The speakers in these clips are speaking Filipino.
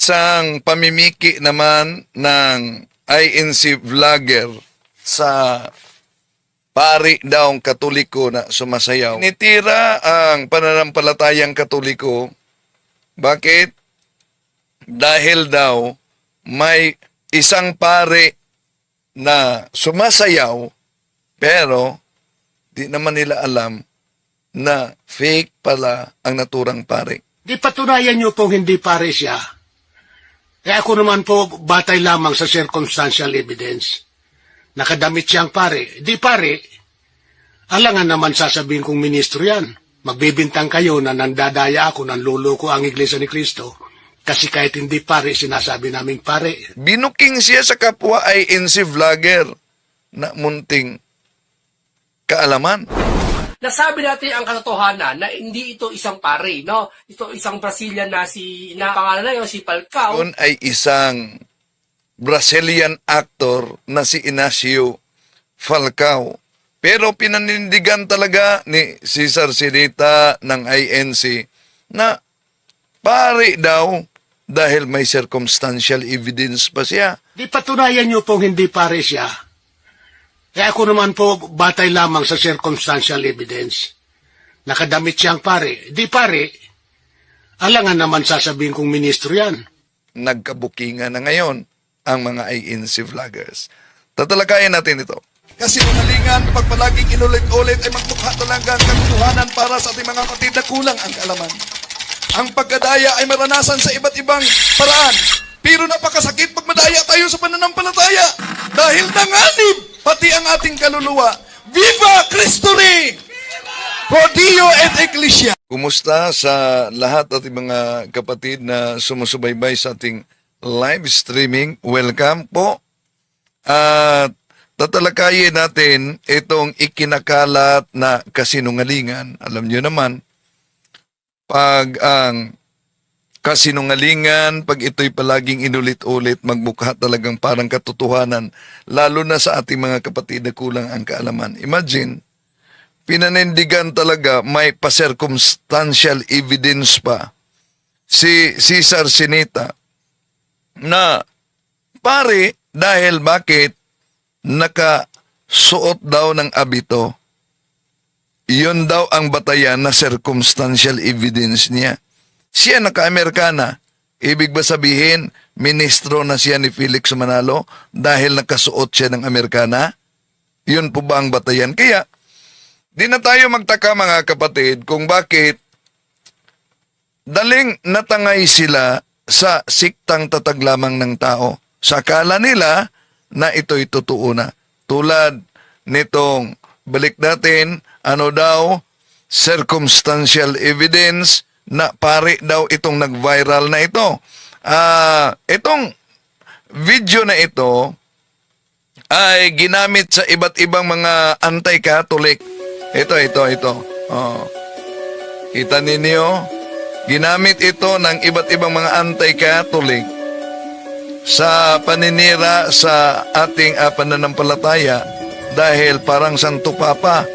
isang pamimiki naman ng INC vlogger sa pari daw katoliko na sumasayaw. Nitira ang pananampalatayang katoliko. Bakit? Dahil daw may isang pari na sumasayaw pero di naman nila alam na fake pala ang naturang pari. Di patunayan niyo pong hindi pare siya. Eh ako naman po batay lamang sa circumstantial evidence. Nakadamit siyang pare. Di pare, alangan naman sasabihin kong ministro yan. Magbibintang kayo na nandadaya ako, nanluloko ang Iglesia ni Cristo. Kasi kahit hindi pare, sinasabi naming pare. Binuking siya sa kapwa INC vlogger na munting kaalaman. Nasabi natin ang katotohanan na hindi ito isang pare, no? Ito isang Brazilian na si, na pangalan na yun, si Falcao. Yun ay isang Brazilian actor na si Inacio Falcao. Pero pinanindigan talaga ni Cesar Sinita ng INC na pare daw dahil may circumstantial evidence pa siya. Di patunayan niyo pong hindi pare siya. Eh ako naman po batay lamang sa circumstantial evidence. Nakadamit siyang pare. Di pare, alangan naman sasabihin kong ministro yan. Nagkabukingan na ngayon ang mga INC vloggers. Tatalakayan natin ito. Kasi unalingan, pag palaging inulit-ulit ay magmukha talaga ang katotohanan para sa ating mga kapatid na kulang ang kaalaman. Ang pagkadaya ay maranasan sa iba't ibang paraan. Pero napakasakit pag madaya tayo sa pananampalataya. Dahil nanganib pati ang ating kaluluwa. Viva Cristo Rey! Pro Dio et Ecclesia. Kumusta sa lahat ating mga kapatid na sumusubaybay sa ating live streaming? Welcome po. At tatalakayin natin itong ikinakalat na kasinungalingan. Alam niyo naman, pag ang kasinungalingan, pag ito'y palaging inulit-ulit, magmukha talagang parang katotohanan, lalo na sa ating mga kapatid na kulang ang kaalaman. Imagine, pinanindigan talaga may pa-circumstantial evidence pa si Cesar Sinita na pare dahil bakit nakasuot daw ng abito. Iyon daw ang batayan na circumstantial evidence niya. Siya naka-Amerikana. Ibig ba sabihin, ministro na siya ni Felix Manalo dahil nakasuot siya ng Amerikana? Yun po ba ang batayan? Kaya, di na tayo magtaka mga kapatid kung bakit daling natangay sila sa siktang tatag lamang ng tao. Sa akala nila na ito'y totoo na. Tulad nitong balik natin, ano daw, circumstantial evidence na pare daw itong nag-viral na ito. Ah, itong video na ito ay ginamit sa iba't ibang mga anti-Catholic. Ito, ito, ito. Oh. Kita ninyo? Ginamit ito ng iba't ibang mga anti-Catholic sa paninira sa ating uh, pananampalataya dahil parang Santo Papa.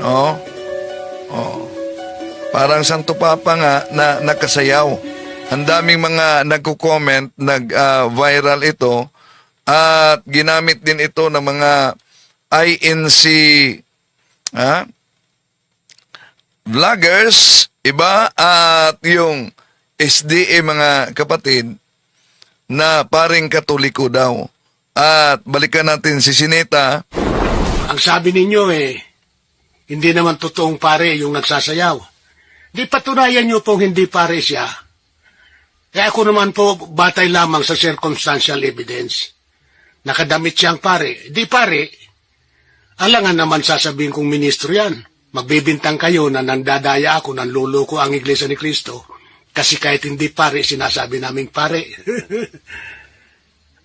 Oh. Oh. Parang Santo Papa nga na nakasayaw. Ang daming mga nagko-comment, nag-viral ito at ginamit din ito ng mga INC ha? vloggers, iba at yung SDA mga kapatid na paring katoliko daw. At balikan natin si Sineta. Ang sabi ninyo eh, hindi naman totoong pare yung nagsasayaw. Di patunayan niyo pong hindi pare siya. Eh ako naman po batay lamang sa circumstantial evidence. Nakadamit siyang pare. Di pare, alangan naman sasabihin kong ministro yan. Magbibintang kayo na nandadaya ako, nanluloko ang Iglesia ni Cristo. Kasi kahit hindi pare, sinasabi naming pare.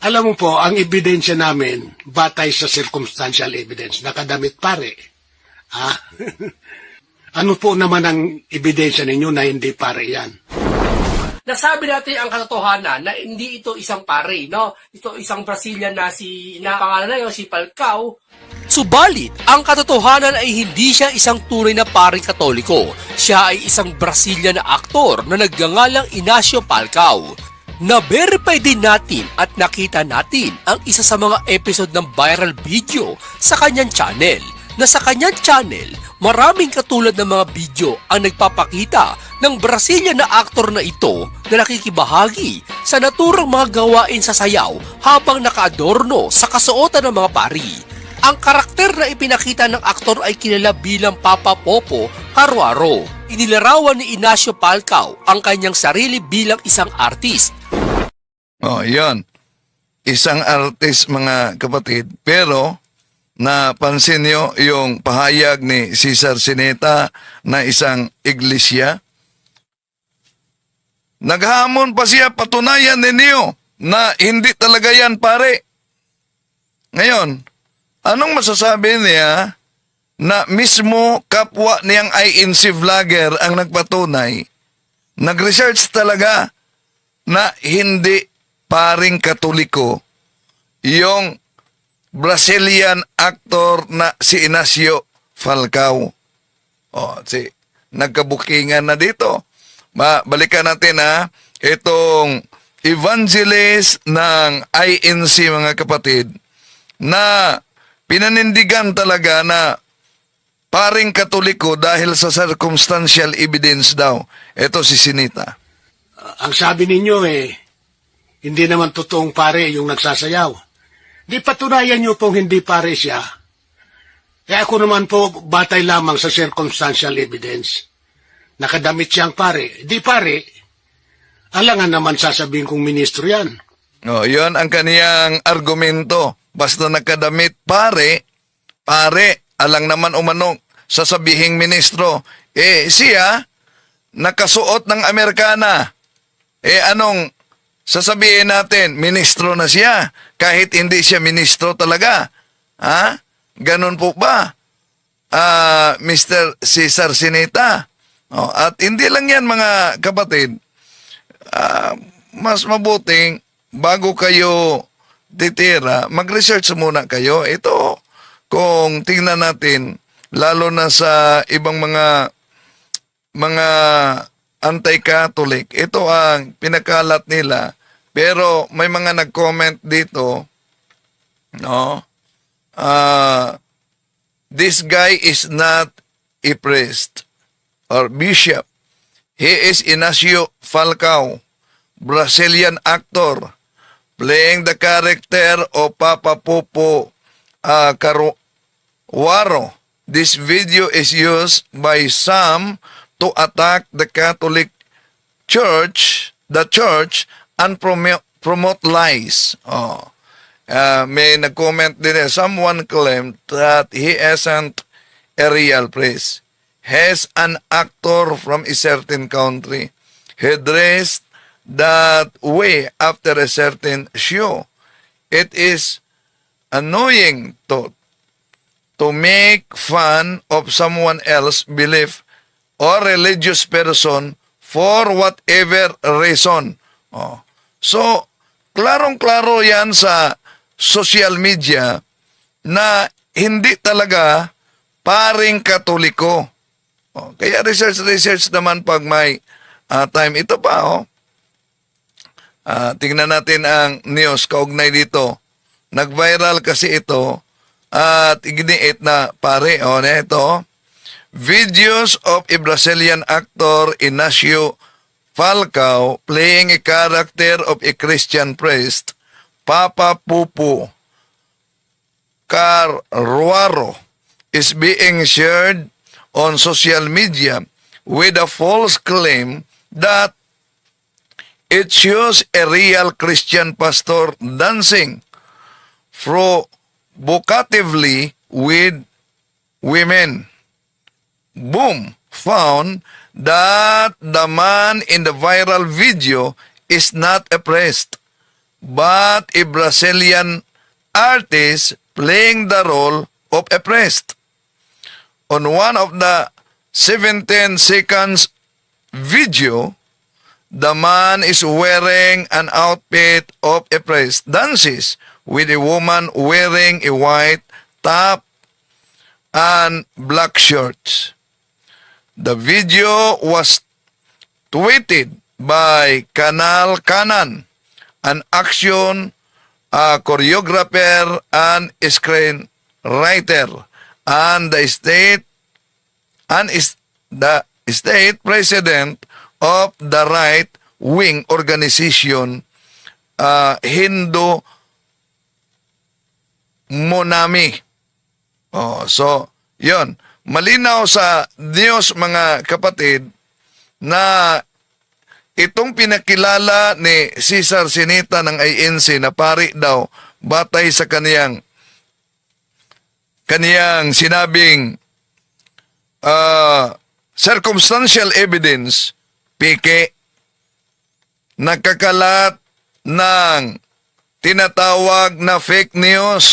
Alam mo po, ang ebidensya namin, batay sa circumstantial evidence, nakadamit pare. Ha? ano po naman ang ebidensya ninyo na hindi pare yan? nasabi natin ang katotohanan na hindi ito isang pare, no? Ito isang Brazilian na si, na pangalan na yun, si Falcao. Subalit, ang katotohanan ay hindi siya isang tunay na paring katoliko. Siya ay isang Brazilian na aktor na nagngangalang Inacio Falcao. Na-verify din natin at nakita natin ang isa sa mga episode ng viral video sa kanyang channel. Na sa kanyang channel, maraming katulad ng mga video ang nagpapakita ng Brazilian na aktor na ito na nakikibahagi sa naturang mga gawain sa sayaw habang nakaadorno sa kasuotan ng mga pari. Ang karakter na ipinakita ng aktor ay kilala bilang Papa Popo Caruaro. Inilarawan ni Ignacio Palcao ang kanyang sarili bilang isang artist Oh, yon. Isang artist mga kapatid. Pero, napansin nyo yung pahayag ni Cesar Sineta na isang iglesia? Naghamon pa siya, patunayan ninyo na hindi talaga yan pare. Ngayon, anong masasabi niya na mismo kapwa niyang INC vlogger ang nagpatunay, nag-research talaga na hindi paring katoliko yung Brazilian actor na si Inacio Falcao. O, si, nagkabukingan na dito. Ma, balikan natin ha, itong evangelist ng INC mga kapatid na pinanindigan talaga na paring katoliko dahil sa circumstantial evidence daw. Ito si Sinita. Ang sabi ninyo eh, hindi naman totoong pare yung nagsasayaw. Di nyo pong hindi pare siya. Eh ako naman po batay lamang sa circumstantial evidence. Nakadamit siyang pare. Di pare, alangan naman sasabihin kong ministro yan. No, yon ang kaniyang argumento. Basta nakadamit pare, pare, alang naman umano sasabihing ministro. Eh, siya, nakasuot ng Amerikana. Eh, anong sasabihin natin? Ministro na siya. Kahit hindi siya ministro talaga. Ha? Ganun po ba? Ah, Mr. Cesar Sinita. Oh, at hindi lang yan mga kapatid. Ah, mas mabuting bago kayo titira, mag-research muna kayo. Ito, kung tingnan natin, lalo na sa ibang mga mga anti-Catholic, ito ang pinakalat nila. Pero may mga nag-comment dito, no? Ah, this guy is not a priest or bishop. He is Inacio Falcao, Brazilian actor, playing the character of Papa Popo uh, Caruaro. This video is used by some to attack the Catholic Church, the church, and promote, promote lies. Oh. Uh, may nag-comment din eh, someone claimed that he isn't a real priest. He's an actor from a certain country. He dressed that way after a certain show. It is annoying to to make fun of someone else's belief or religious person for whatever reason. Oh. So, klarong-klaro yan sa social media na hindi talaga paring katoliko. Oh, kaya research-research naman pag may ah, time. Ito pa, oh. Ah, tingnan natin ang news kaugnay dito. Nag-viral kasi ito at iginiit na pare. O, na ito. Videos of a Brazilian actor Inacio Falcao playing a character of a Christian priest, Papa Pupu Caruaro, is being shared on social media with a false claim that it shows a real Christian pastor dancing provocatively with women. Boom! Found that the man in the viral video is not a priest, but a Brazilian artist playing the role of a priest. On one of the 17 seconds video, the man is wearing an outfit of a priest, dances with a woman wearing a white top and black shorts. The video was tweeted by Kanal Kanan, an action uh, choreographer and screenwriter, and the state and is the state president of the right wing organization uh, Hindu Monami. Oh, so, yon Malinaw sa Diyos mga kapatid na itong pinakilala ni Cesar Sinita ng INC na pari daw batay sa kaniyang kaniyang sinabing uh, circumstantial evidence pike nagkakalat ng tinatawag na fake news.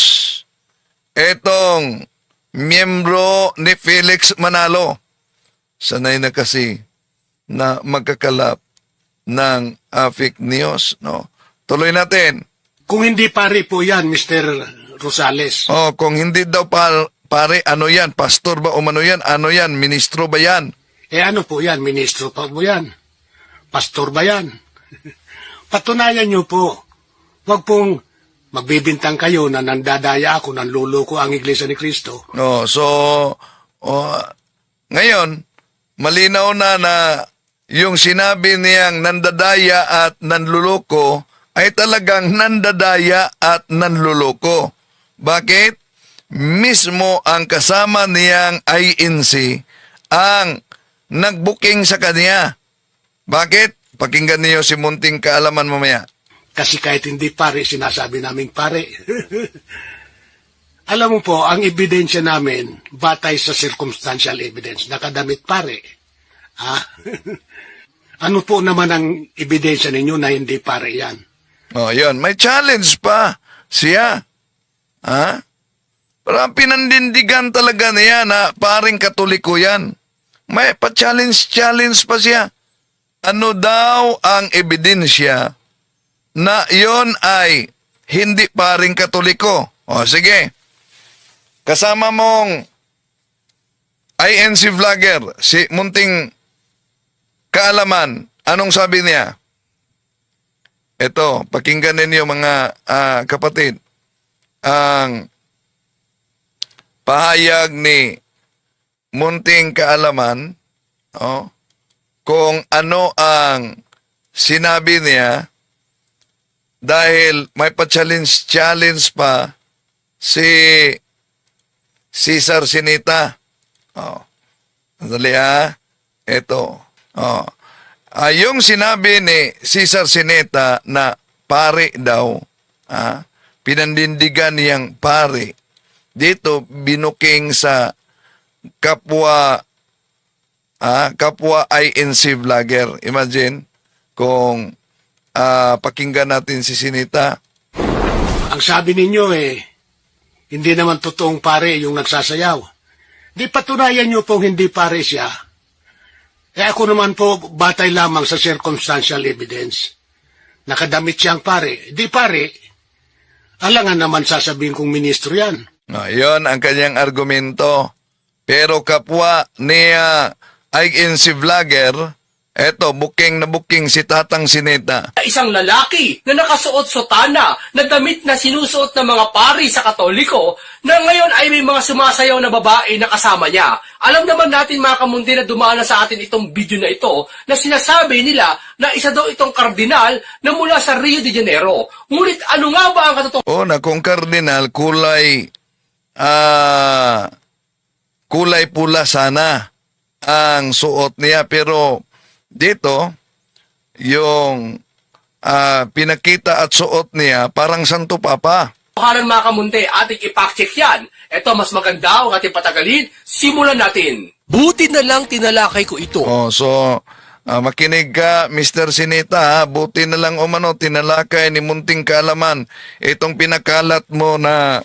Etong miyembro ni Felix Manalo sanay na kasi na magkakalap ng ah, fake news no tuloy natin Kung hindi pare po yan, Mr. Rosales. oh kung hindi daw pa, pare ano yan pastor ba o ano yan ano yan ministro ba yan Eh ano po yan, ministro pa po yan? Pastor ba yan? Patunayan niyo po. Huwag pong magbibintang kayo na nandadaya ako, nanluloko ang Iglesia ni Kristo. No, so oh, ngayon malinaw na na yung sinabi niyang nandadaya at nanluloko ay talagang nandadaya at nanluloko. Bakit? Mismo ang kasama niyang INC ang nagbuking sa kanya. Bakit? Pakinggan niyo si Munting Kaalaman mamaya. Kasi kahit hindi pare, sinasabi naming pare. Alam mo po, ang ebidensya namin, batay sa circumstantial evidence, nakadamit pare. Ha? ano po naman ang ebidensya ninyo na hindi pare yan? Oh, yun. May challenge pa siya. Ha? Parang pinandindigan talaga niya na paring katoliko yan. May pa-challenge-challenge pa siya. Ano daw ang ebidensya na yon ay hindi paring katoliko? O, sige. Kasama mong INC vlogger, si Munting Kaalaman, anong sabi niya? Ito, pakinggan ninyo mga ah, kapatid. Ang pahayag ni Munting Kaalaman, oh, kung ano ang sinabi niya dahil may pa-challenge challenge pa si Cesar Sinita. Oh. Sandali ha. Ito. Oh. Ah, yung sinabi ni Cesar Sineta na pare daw, ah, pinandindigan niyang pare, dito binuking sa kapwa ah, kapwa INC vlogger. Imagine kung ah, pakinggan natin si Sinita. Ang sabi ninyo eh, hindi naman totoong pare yung nagsasayaw. Di patunayan nyo pong hindi pare siya. Eh ako naman po, batay lamang sa circumstantial evidence. Nakadamit siyang pare. Di pare, alangan naman sasabihin kong ministro yan. No, yon ang kanyang argumento. Pero kapwa niya INC vlogger, eto, booking na booking si Tatang Sineta. isang lalaki na nakasuot sotana na damit na sinusuot ng mga pari sa katoliko na ngayon ay may mga sumasayaw na babae na kasama niya. Alam naman natin mga kamundi na dumaan na sa atin itong video na ito na sinasabi nila na isa daw itong kardinal na mula sa Rio de Janeiro. Ngunit ano nga ba ang katotohanan? O na kung kardinal, kulay, ah, kulay pula sana ang suot niya. Pero dito, yung ah, pinakita at suot niya, parang santo papa. Kahanan mga kamunti, ating ipack-check yan. Ito mas maganda ang ating patagalin. Simulan natin. Buti na lang tinalakay ko ito. Oh, so ah, makinig ka, Mr. Sinita, ha? buti na lang umano tinalakay ni Munting Kalaman itong pinakalat mo na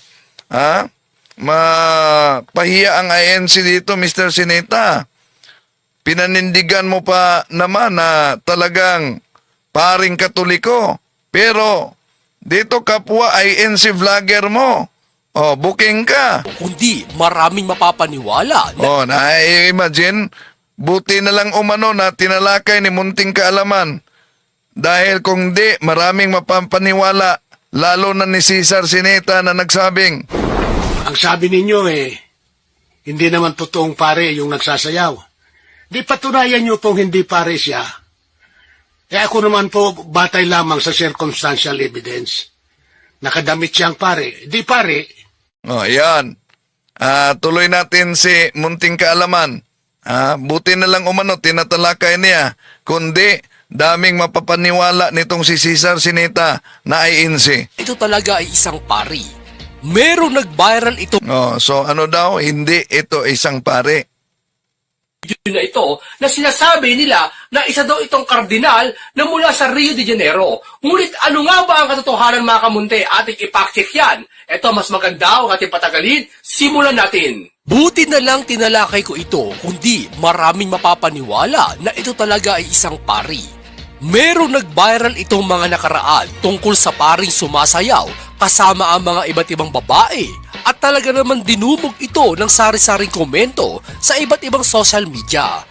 ha? Mapahiya ang INC dito, Mr. Sinita. Pinanindigan mo pa naman na talagang paring katoliko. Pero dito kapwa INC vlogger mo. Oh, booking ka. Kundi maraming mapapaniwala na Oh, na-imagine, buti na lang umano na tinalakay ni Munting Kaalaman Dahil kung di, maraming mapapaniwala, lalo na ni Cesar Sineta na nagsabing, Ang sabi ninyo eh, hindi naman totoong pare yung nagsasayaw. Di patunayan nyo pong hindi pare siya. Eh ako naman po batay lamang sa circumstantial evidence. Nakadamit siyang pare. Di pare, oh, yan. Ah, tuloy natin si Munting Kaalaman. Ah, buti na lang umano, tinatalakay niya. Kundi, daming mapapaniwala nitong si Cesar Sineta na INC. Ito talaga ay isang pari. Merong nag-viral ito Oh, so ano daw? Hindi ito isang pare. Na ito na sinasabi nila na isa daw itong kardinal na mula sa Rio de Janeiro. Ngunit ano nga ba ang katotohanan mga kamunti? Ating ipacheck yan. Ito mas maganda ang ating patagalin. Simulan natin. Buti na lang tinalakay ko ito, kundi maraming mapapaniwala na ito talaga ay isang pari. Merong nag-viral itong mga nakaraan tungkol sa paring sumasayaw kasama ang mga iba't ibang babae at talaga naman dinumog ito ng sari-saring komento sa iba't ibang social media.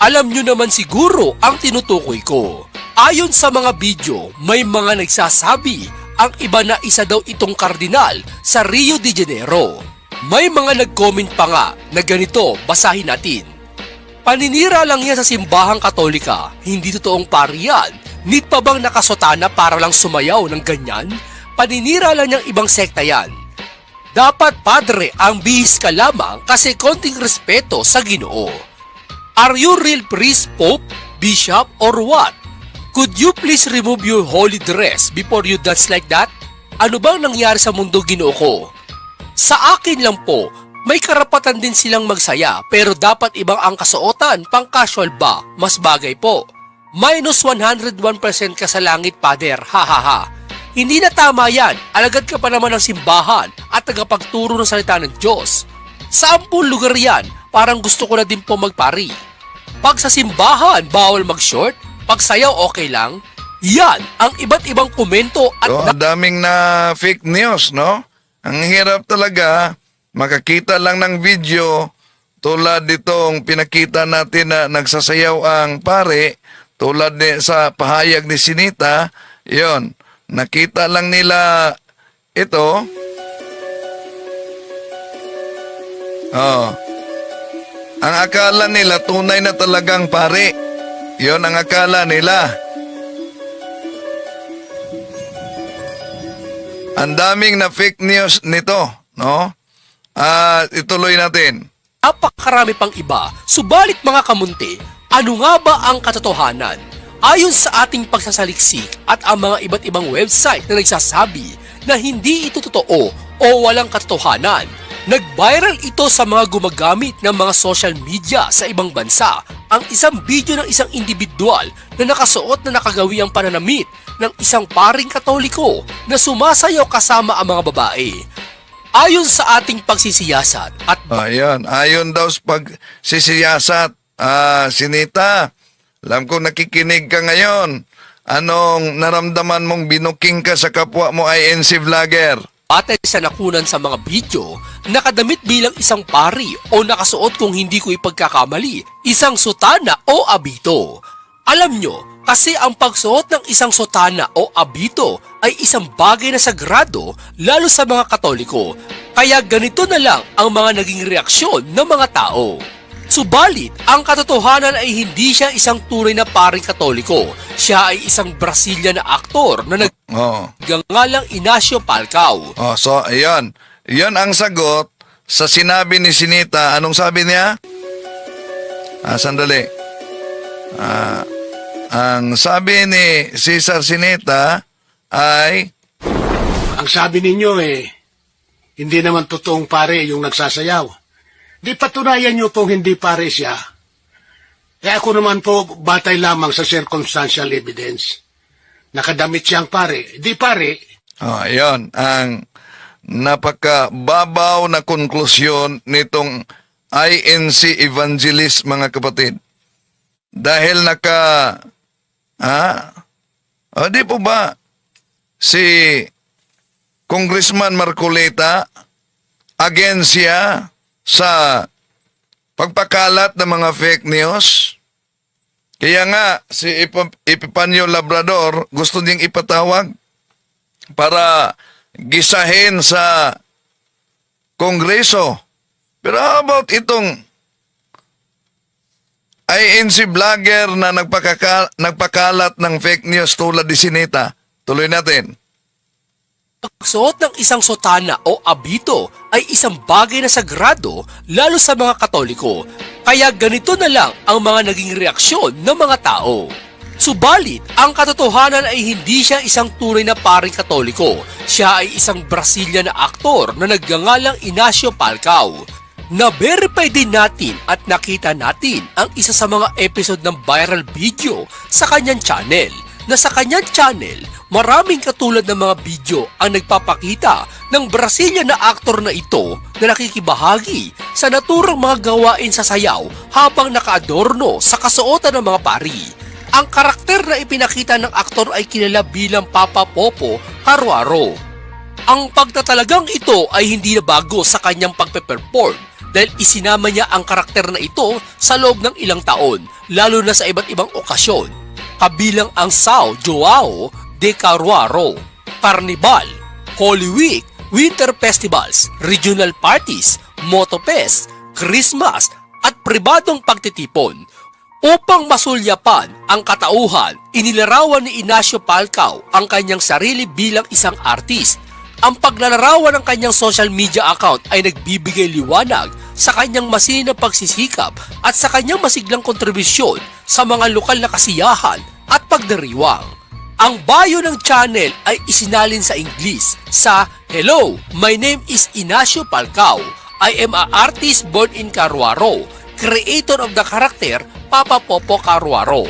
Alam nyo naman siguro ang tinutukoy ko. Ayon sa mga video, may mga nagsasabi ang iba na isa daw itong kardinal sa Rio de Janeiro. May mga nag-comment pa nga na ganito, basahin natin. Paninira lang yan sa simbahang katolika, hindi totoong pari yan. Need pa bang nakasotana para lang sumayaw ng ganyan? Paninira lang niyang ibang sekta yan. Dapat padre ang bihis ka lamang kasi konting respeto sa ginoo. Are you real priest, pope, bishop, or what? Could you please remove your holy dress before you dance like that? Ano bang nangyari sa mundo ginoo ko? Sa akin lang po, may karapatan din silang magsaya pero dapat ibang ang kasuotan pang casual ba, mas bagay po. Minus 101% ka sa langit, Pader, ha ha ha. Hindi na tama yan, alagad ka pa naman ng simbahan at tagapagturo ng salita ng Diyos. Sa ampun lugar yan, parang gusto ko na din po magpari. Pag sa simbahan, bawal mag-short, pag sayaw okay lang, yan ang iba't ibang komento at So, ang daming na fake news, no? Ang hirap talaga, makakita lang ng video tulad ditong pinakita natin na nagsasayaw ang pare, tulad ni, sa pahayag ni Sinita, yon nakita lang nila ito. Oh. Ang akala nila tunay na talagang pare. Yon ang akala nila. Ang daming na fake news nito, no? Ah, ituloy natin. napakarami pang iba. Subalit mga kamunti, ano nga ba ang katotohanan? Ayon sa ating pagsasaliksik at ang mga iba't ibang website na nagsasabi na hindi ito totoo o walang katotohanan, nag-viral ito sa mga gumagamit ng mga social media sa ibang bansa ang isang video ng isang individual na nakasuot na nakagawi ang pananamit ng isang paring katoliko na sumasayaw kasama ang mga babae. Ayon sa ating pagsisiyasat at Ayan, ayon daw sa pagsisiyasat, ah, Sinita, alam ko nakikinig ka ngayon. Anong naramdaman mong binuking ka sa kapwa mo INC vlogger? Batay sa nakunan sa mga video, nakadamit bilang isang pari o nakasuot kung hindi ko ipagkakamali, isang sutana o abito. Alam nyo, kasi ang pagsuot ng isang sutana o abito ay isang bagay na sagrado lalo sa mga katoliko. Kaya ganito na lang ang mga naging reaksyon ng mga tao. Subalit, ang katotohanan ay hindi siya isang tunay na paring katoliko. Siya ay isang Brazilian na aktor na nag Oh. Gangalang Inacio Palcao. Oh, so ayan. Yan ang sagot sa sinabi ni Sinita. Anong sabi niya? Ah, sandali. Ah, ang sabi ni Cesar Sinita ay ang sabi ninyo eh, hindi naman totoong pare yung nagsasayaw. Di patunayan nyo pong hindi pare siya. Eh ako naman po batay lamang sa circumstantial evidence. Nakadamit siyang pare. Di pare, Oh, ayan. Ang napakababaw na konklusyon nitong INC Evangelist, mga kapatid. Dahil naka... Ha? O, di po ba si Congressman Marcoleta agensya sa pagpakalat ng mga fake news? Kaya nga, si Ip- Epipanyo Labrador gusto niyang ipatawag para gisahin sa Kongreso. Pero how about itong INC vlogger na nagpakaka- ng fake news tulad ni Sinita? Tuloy natin. Pagsuot ng isang sotana o abito ay isang bagay na sagrado lalo sa mga katoliko. Kaya ganito na lang ang mga naging reaksyon ng mga tao. Subalit, ang katotohanan ay hindi siya isang tunay na paring katoliko. Siya ay isang Brazilian na aktor na nagngangalang Inacio Palcao. Na-verify din natin at nakita natin ang isa sa mga episode ng viral video sa kanyang channel na sa kanyang channel, maraming katulad ng mga video ang nagpapakita ng Brazilian na aktor na ito na nakikibahagi sa naturang mga gawain sa sayaw habang nakaadorno sa kasuotan ng mga pari. Ang karakter na ipinakita ng aktor ay kilala bilang Papa Popo Caruaro. Ang pagtatalagang ito ay hindi na bago sa kanyang pagpe-perform dahil isinama niya ang karakter na ito sa loob ng ilang taon, lalo na sa iba't ibang okasyon. Kabilang ang Sao Joao de Caruaro, Carnival, Holy Week, Winter Festivals, Regional Parties, Motofest, Christmas at pribadong pagtitipon. Upang masulyapan ang katauhan, inilarawan ni Inacio Palcao ang kanyang sarili bilang isang artist. Ang paglalarawan ng kanyang social media account ay nagbibigay liwanag sa kanyang masinang pagsisikap at sa kanyang masiglang kontribusyon sa mga lokal na kasiyahan at pagdiriwang. Ang bio ng channel ay isinalin sa Ingles sa Hello, my name is Inacio Palcao. I am a artist born in Caruaro, creator of the character Papa Popo Caruaro.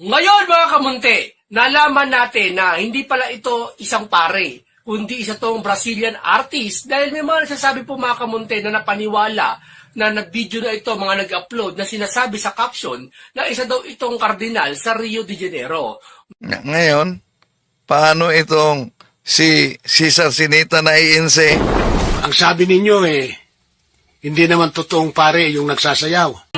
Ngayon mga kamunti, nalaman natin na hindi pala ito isang pare, kundi isa tong Brazilian artist dahil may mga nagsasabi po mga kamunti na napaniwala na nag-video na ito, mga nag-upload na sinasabi sa caption na isa daw itong kardinal sa Rio de Janeiro. Ng- Ngayon, paano itong si Cesar Sinita na INC? Ang sabi ninyo eh, hindi naman totoong pare yung nagsasayaw.